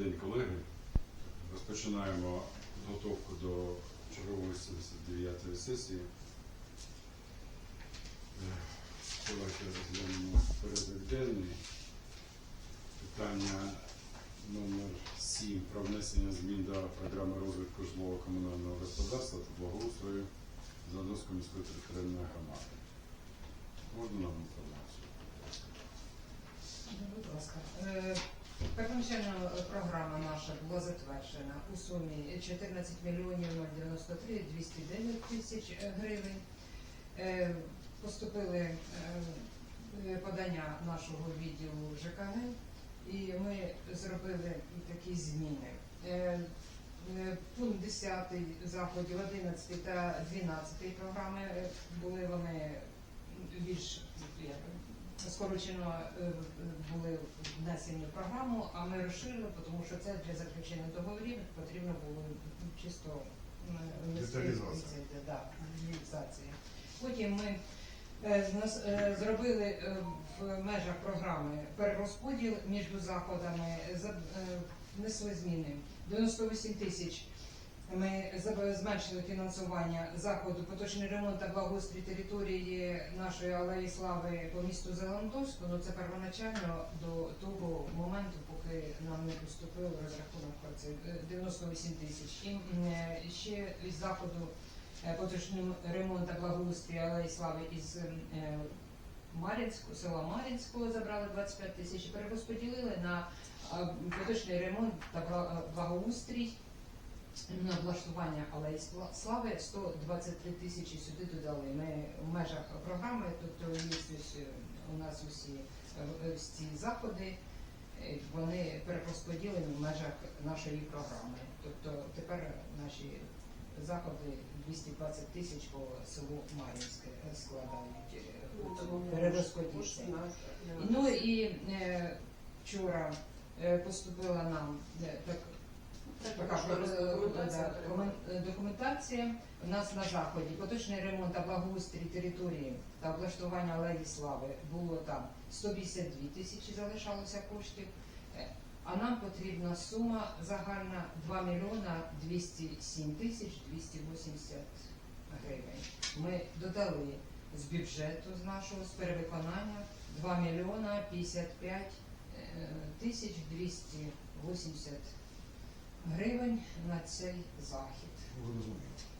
день, колеги. Розпочинаємо підготовку до чергової 79-ї сесії. Е, Давайте розглянемо порядок денний. Питання номер 7 про внесення змін до програми розвитку житлово-комунального господарства та благоустрою Задонської міської територіальної громади. Можна нам інформацію? Будь ласка. Е, програма наша була затверджена у сумі 14 мільйонів 093 209 тисяч е, гривень. Е, Поступили е, подання нашого відділу ЖКГ, і ми зробили такі зміни. Пункт 10 заходів 11 та 12 програми були вони більш скорочено внесені в програму, а ми розширили, тому що це для заключення договорів потрібно було чисто ці- да, деталізація. Потім ми е, е, зробили е, в межах програми перерозподіл між заходами, за- е, внесли зміни 98 тисяч. Ми зменшили фінансування заходу поточний ремонт та благоустрій території нашої алеї слави по місту Зеландовську. Ну це первоначально до того моменту, поки нам не поступив розрахунок це е, 98 тисяч. І е, ще із заходу е, поточний ремонт та благоустрій алеї слави із е, Мар'їнського села Мар'їнського забрали 25 тисяч перерозподілили на е, поточний ремонт та благоустрій на облаштування алеї слави 123 тисячі сюди додали. Ми в межах програми, тобто є ось, е, у нас усі е, ось ці заходи, е, вони перерозподілені в межах нашої програми. Тобто тепер наші заходи 220 тисяч по селу Мар'їнське е, складають е. Ну і е, вчора е, поступила нам е, так, така е, е, документація. У нас на заході поточний ремонт та благоустрій території та облаштування алеї слави було там 152 тисячі залишалося коштів. Е, А нам потрібна сума загальна 2 мільйона 207 тисяч 280 гривень. Ми додали з бюджету з нашого з перевиконання 2 мільйона 55 е, тисяч 280 гривень на цей захід.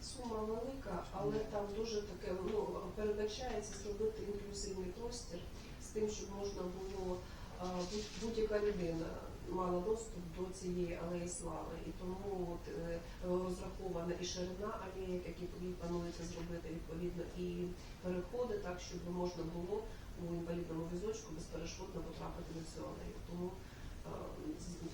Сума велика, але там дуже таке ну, передбачається зробити інклюзивний простір з тим, щоб можна було будь- будь-яка людина мала доступ до цієї алеї слави. І тому от, е, розрахована і ширина алеї, які ви плануєте зробити відповідно, і переходи так, щоб можна було у інвалідному візочку безперешкодно потрапити на цю алею. Тому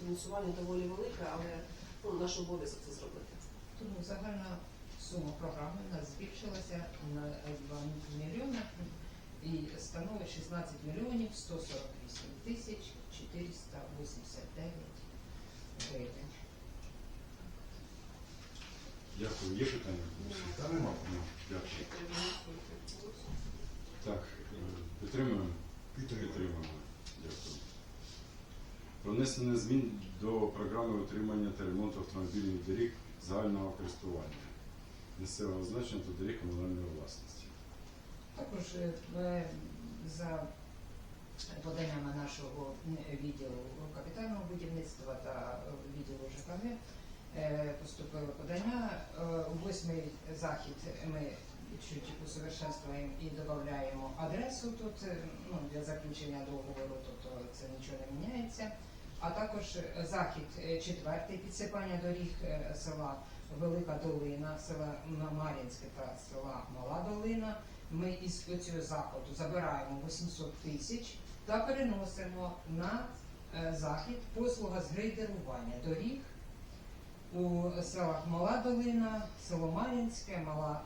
фінансування доволі велике, але ну, наш обов'язок це зробити. Тому загальна сума програми у нас збільшилася на 2 мільйони і становить 16 мільйонів 148 тисяч 489 гривень. Дякую. Є питання? Та нема. Ну, Дякую. Так, е, підтримуємо? Підтримуємо. Підтримуємо. Дякую. Про внесення змін до програми утримання та ремонту автомобільних доріг загального користування місцевого значення та доріг комунальної власності. Також е, за поданнями нашого відділу капітального будівництва та відділу ЖКГ е, поступило подання. Е, восьмий захід ми чуть усовершенствуємо і додаємо адресу тут ну, для заключення договору, тобто це нічого не міняється. А також е, захід е, четвертий підсипання доріг е, села Велика Долина, села Мар'їнське та села Мала Долина. Ми із цього заходу забираємо 800 тисяч та переносимо на захід послуга з грейдерування доріг у селах Мала Долина, село Мар'їнське, Мала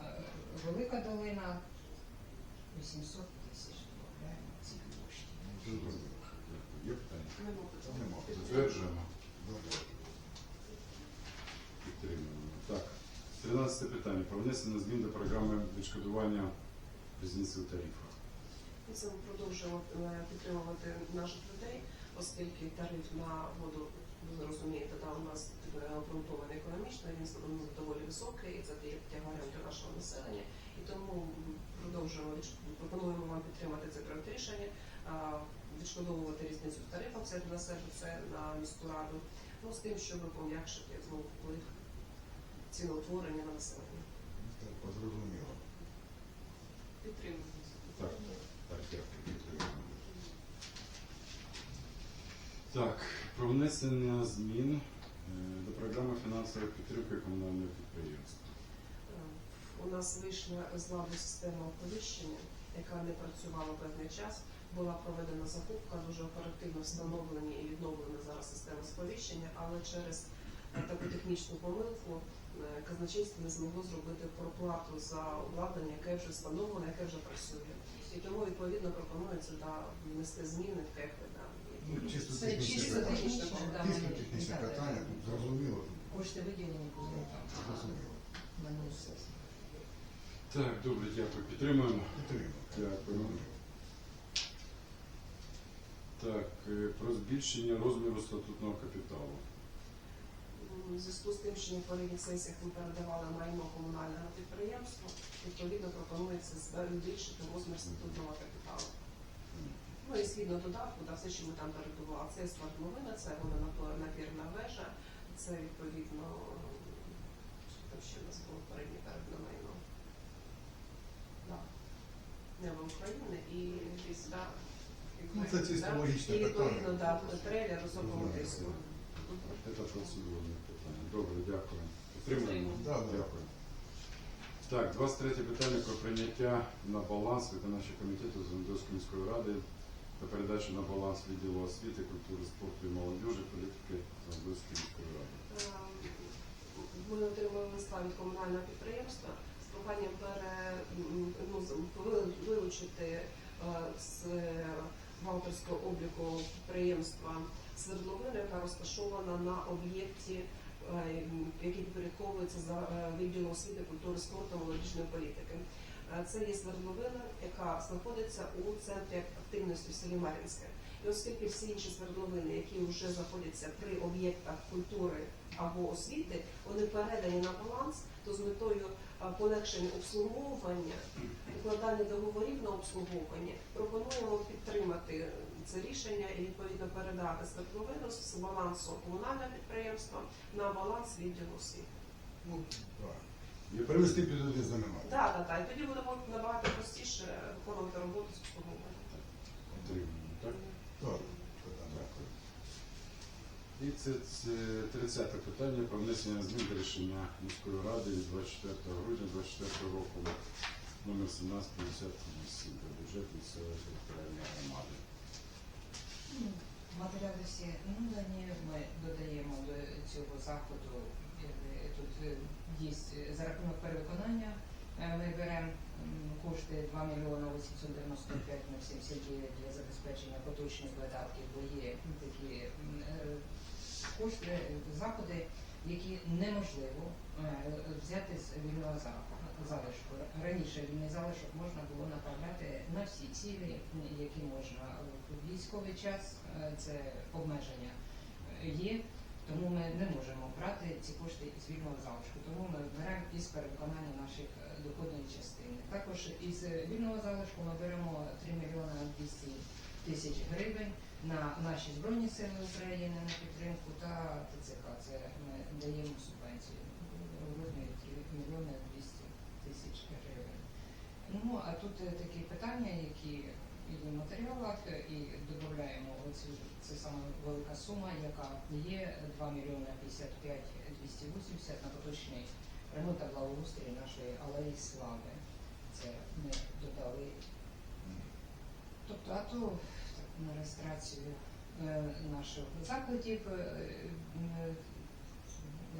Велика Долина. 800 тисяч додаємо ці кошти. Є питання? Нема. Затверджуємо. Підтримуємо. Так. 13 питання. Про внесення змін до програми відшкодування різниці у тарифах. Ми саме продовжуємо е, підтримувати наших людей. оскільки тариф на воду, ви розумієте, да, у нас е, обґрунтований економічно, він доволі високий, і це є тягарем для нашого населення. І тому продовжуємо пропонуємо вам підтримати цей проект рішення, відшкодовувати різницю в тарифах це на себе, це на міську раду, ну з тим, щоб пом'якшити знову вплив ціноутворення на населення. Так, зрозуміло. Підтримуємо. Так, так, дякую. підтримуємо. Так, про внесення змін е, до програми фінансової підтримки комунального підприємства. Е, У нас вийшла з ладу система оповіщення, яка не працювала певний час. Була проведена закупка, дуже оперативно встановлені і відновлена зараз система сповіщення, але через е, таку технічну помилку е, казначейство не змогло зробити проплату за обладнання, яке вже встановлено, яке вже працює. І тому відповідно пропонується да, внести зміни в. Да, Ну, які- чисто Це технічне чисто питання. технічне, да, Чисто технічне питання, тут зрозуміло. Кошти виділені були. Зрозуміло. Минулу сесію. Так, добре, дякую. Підтримуємо. Підтримуємо. Дякую. Так, е, про збільшення розміру статутного капіталу. В зв'язку з тим, що на попередніх сесіях ми передавали майно комунальне на підприємство, відповідно пропонується збільшити розмір статутного капіталу. Ну і згідно додатку, да, все, що ми там передували, це складновина, це водонапірна вежа, це відповідно, що там ще у нас було переднє передне майно. Да. Небо України і десь, да, Ну, це чисто логічне І відповідно, питання. да, трейлер Розумію, тиску. Це процедурне питання. Добре, дякую. Підтримуємо. Да, да. Дякую. Так, 23 питання про прийняття на баланс виконавчого комітету Зендовської міської ради та передачу на баланс відділу освіти, культури, спорту і молодіжі, політики Зендовської міської ради. Ми отримали листа від комунального підприємства проханням пере, ну, вилучити е, з бухгалтерського обліку підприємства свердловину, яка розташована на об'єкті, е, який підпорядковується за е, відділом освіти, культури, спорту, молодіжної політики. Це є свердловина, яка знаходиться у центрі активності в селі Мар'їнське. І оскільки всі інші свердловини, які вже знаходяться при об'єктах культури або освіти, вони передані на баланс, то з метою полегшення обслуговування, укладання договорів на обслуговування, пропонуємо підтримати це рішення і відповідно передати свердловину з балансу комунального підприємства на баланс відділу освіти. Ну. І перевести під один знаменатель. Так, так, так. І тоді буде набагато простіше виконувати роботу з обслуговування. Підтримуємо, так? Так, питання. Дякую. І це, це 30 питання про внесення змін до рішення міської ради від 24 грудня 2024 року номер 1758 про бюджет місцевої територіальної громади. Матеріали всі надані, ми додаємо до цього заходу, тут е, є за рахунок перевиконання. е, Ми беремо кошти 2 мільйона 895 на 79 для забезпечення поточних видатків, бо є такі е, кошти, е, заходи, які неможливо е, взяти з вільного залишку. Раніше вільний залишок можна було направляти на всі цілі, які можна в військовий час. е, Це обмеження є, тому ми не можемо брати ці кошти із вільного залишку. Тому ми беремо із переконання наших доходної частини. Також із вільного залишку ми беремо 3 мільйони 200 тисяч гривень на наші збройні сили України на підтримку та ТЦК. Це ми даємо субвенцію у розмірі 3 мільйони 200 тисяч гривень. Ну а тут е, такі питання, які є в матеріалах, е, і додаємо оцю це саме велика сума, яка є 2 мільйони 55 280 на поточний ремонт та благоустрій нашої алеї слави. Це ми додали Тобто, а то на реєстрацію е, наших закладів, е, е,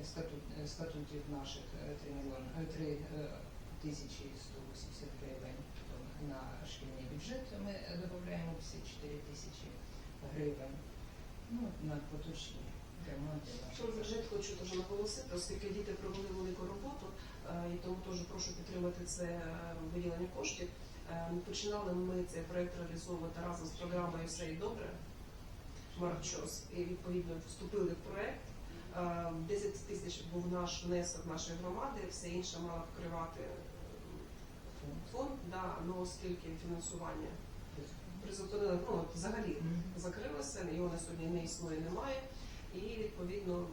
статут, статутів наших е, 3 мільйони, е, 3 е, тисячі 180 гривень. На шкільний бюджет ми додаємо 54 тисячі гривень. Ну, на поточні наших. бюджет хочу теж наголосити, оскільки діти провели велику роботу, е, і тому теж прошу підтримати це е, виділення коштів. Е, Починали ми цей проект реалізовувати разом з програмою Все і добре. Марчос і відповідно вступили в проект. Е, 10 тисяч був наш внесок нашої громади, все інше мала покривати е, фонд, да, ну, оскільки фінансування призупинили, ну, взагалі закрилося, його на сьогодні не існує, немає. І відповідно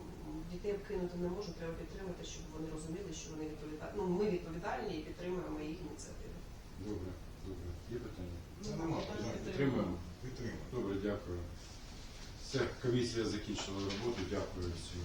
дітей кинути не можу, треба підтримати, щоб вони розуміли, що вони відповідальні. Ну, ми відповідальні і підтримуємо їх ініціативи. Добре, добре. Є питання? Ну, нема питань. Підтримуємо. Підтримуємо. Добре, дякую. Все, комісія закінчила роботу. Дякую всім.